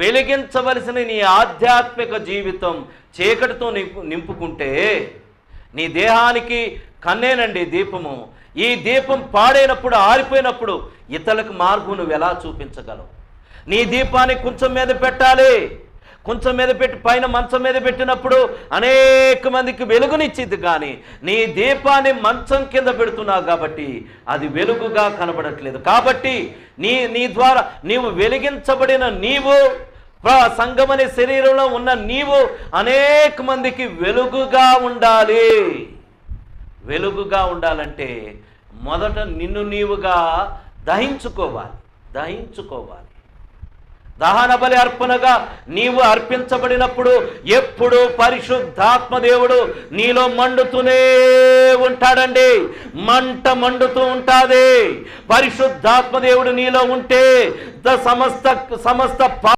వెలిగించవలసిన నీ ఆధ్యాత్మిక జీవితం చీకటితో నింపు నింపుకుంటే నీ దేహానికి కన్నేనండి దీపము. ఈ దీపం పాడైనప్పుడు ఆరిపోయినప్పుడు ఇతరులకు మార్పు నువ్వు ఎలా చూపించగలవు? నీ దీపాన్ని కొంచెం మీద పెట్టాలి. కొంచెం మీద పెట్టి పైన మంచం మీద పెట్టినప్పుడు అనేక మందికి వెలుగునిచ్చింది కానీ నీ దీపాన్ని మంచం కింద పెడుతున్నావు కాబట్టి అది వెలుగుగా కనబడట్లేదు. కాబట్టి నీ నీ ద్వారా నీవు వెలిగించబడిన నీవు సంఘం అనే శరీరంలో ఉన్న నీవు అనేక మందికి వెలుగుగా ఉండాలి. వెలుగుగా ఉండాలంటే మొదట నిన్ను నీవుగా దహించుకోవాలి. దహించుకోవాలి. దహన బలి అర్పణగా నీవు అర్పించబడినప్పుడు ఎప్పుడు పరిశుద్ధాత్మ దేవుడు నీలో మండుతూనే ఉంటాడండి. మంట మండుతూ ఉంటాది. పరిశుద్ధాత్మ దేవుడు నీలో ఉంటే ద సమస్త సమస్త